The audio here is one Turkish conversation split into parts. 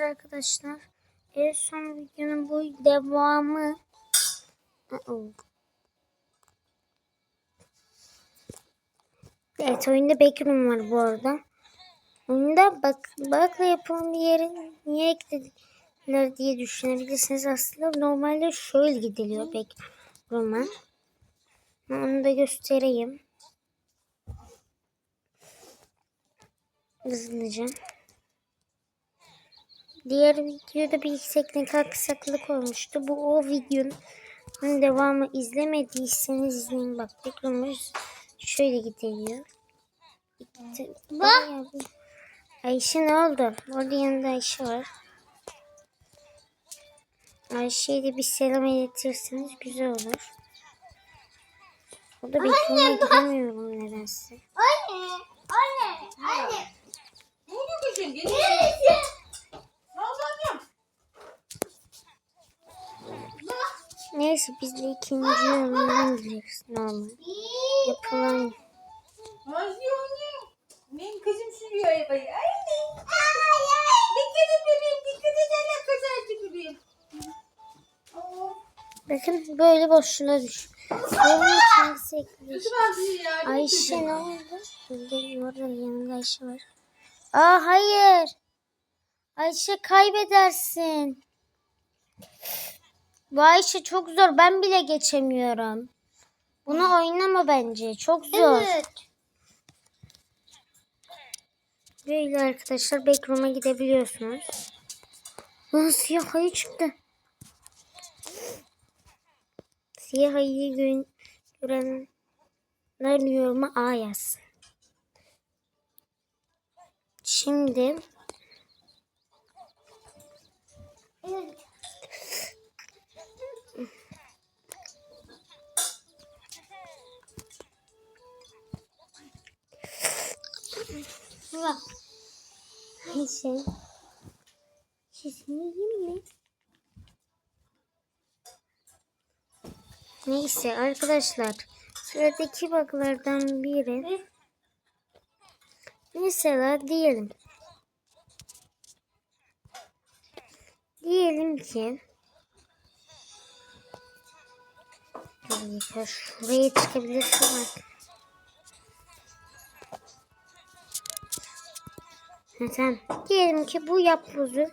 Arkadaşlar. En son videonun bu devamı. Evet oyunda backroom var bu arada. Oyunda bak bakla yapılan bir yere niye eklediler diye düşünebilirsiniz. Aslında normalde şöyle gidiliyor backroom'a. Onu da göstereyim. Hızlıca. Diğer videoda bir teknik aksaklık olmuştu. Bu o videonun devamı izlemediyseniz izleyin. Bak backroom'umuz şöyle gidiyor. Bak. Ayşe ne oldu? Orada yanında Ayşe var. Ayşe'ye de bir selam iletirseniz güzel olur. O da backroom'a gidemiyorum nedense. Anne, anne, anne. Ne oldu Neyse biz de ikinci yorumdan gidiyoruz normal. Yapılan Nazlı. Benim kızım sürüyor arabayı. Dikkat et bebeğim. Dikkat et. Allah kazarsın bebeğim. Bakın böyle boşluğa düş. Ayşe ne oldu? Burada orada yanında Ayşe var. Aa hayır. Ayşe kaybedersin. Bu Ayşe çok zor. Ben bile geçemiyorum. Bunu oynama bence. Çok zor. Böyle arkadaşlar backroom'a gidebiliyorsunuz. Lan siyah ayı çıktı. Siyah ayıyı gö görenler yoruma A yazsın. Şimdi Bak. Ayşe. Sesini yiyeyim mi? Neyse arkadaşlar. Sıradaki baklardan biri. Mesela diyelim. Diyelim ki şuraya çıkabilirsin tamam. Diyelim ki bu yapbozu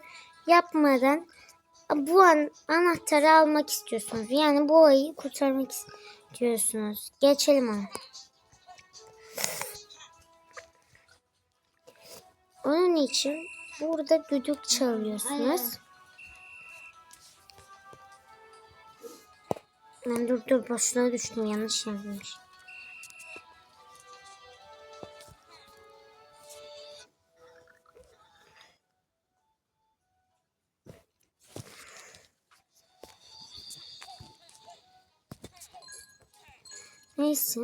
yapmadan bu an anahtarı almak istiyorsunuz. Yani bu ayı kurtarmak istiyorsunuz. Geçelim ona. Onun için burada düdük çalıyorsunuz. Ben dur dur boşluğa düştüm yanlış yazmış. Neyse.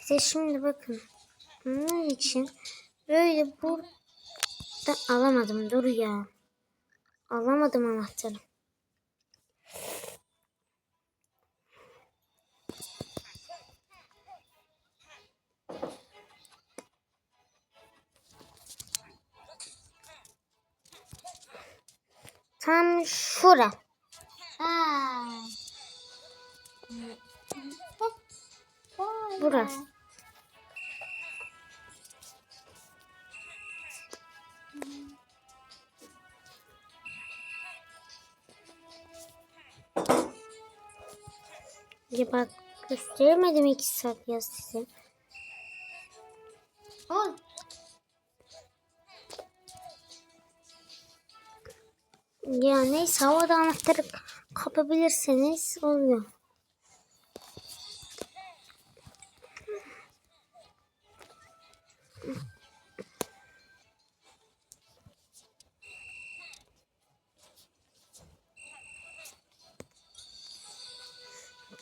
İşte şimdi bakın. Bunun için böyle burada alamadım. Dur ya. Alamadım anahtarı. Tam şura. Burası. Ya bak gösteremedim iki saat ya size. Al. Ya neyse havada anahtarı kapabilirseniz oluyor.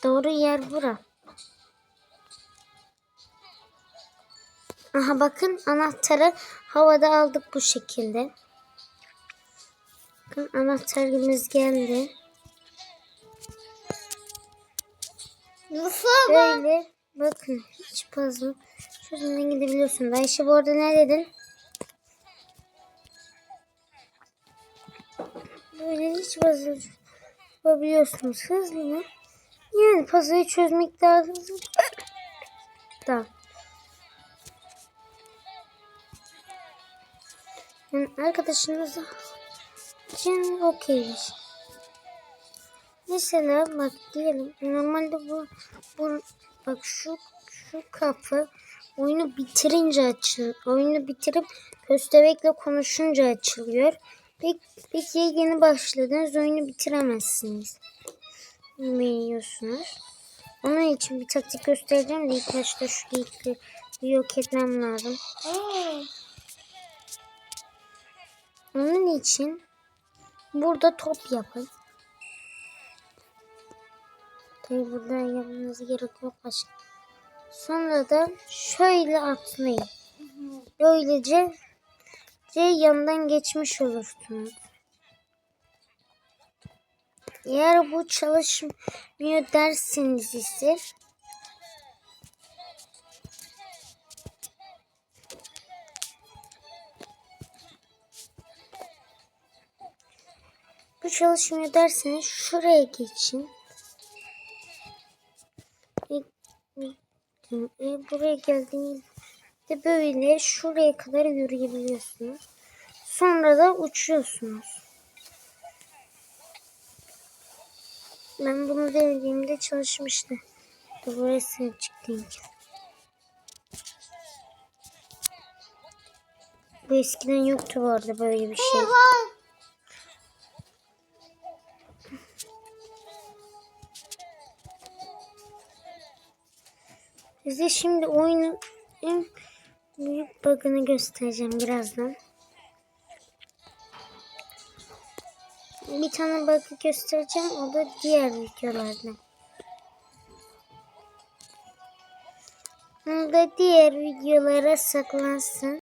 Doğru yer bura. Aha bakın anahtarı havada aldık bu şekilde. Bakın anahtarımız geldi. Nasıl? Böyle bakın hiç puzzle. Şuradan gidebiliyorsun. Ben işte bu arada ne dedin? Böyle hiç puzzle yapabiliyorsunuz hızlı. mı Yani puzzle'ı çözmek daha hızlı. Tamam. Yani arkadaşınız için okeymiş. Mesela bak diyelim normalde bu, bu bak şu şu kapı oyunu bitirince açıl oyunu bitirip köstebekle konuşunca açılıyor. Peki, peki yeni başladınız oyunu bitiremezsiniz. Biliyorsunuz. Onun için bir taktik göstereceğim de ilk başta şu geyikleri yok etmem lazım. Onun için burada top yapın. Tabi burada yapmanız gerek yok başka. Sonra da şöyle atlayın. Böylece C yandan geçmiş olursunuz. Eğer bu çalışmıyor derseniz ise bu çalışmıyor derseniz şuraya geçin. E, buraya geldiğinizde böyle şuraya kadar yürüyebiliyorsunuz. Sonra da uçuyorsunuz. Ben bunu denediğimde çalışmıştı. Burası çıktı. Bu eskiden yoktu bu arada böyle bir şey. Size şimdi oyunun büyük bug'ını göstereceğim birazdan. Bir tane bug'ı göstereceğim. O da diğer videolarda. Onu da diğer videolara saklansın.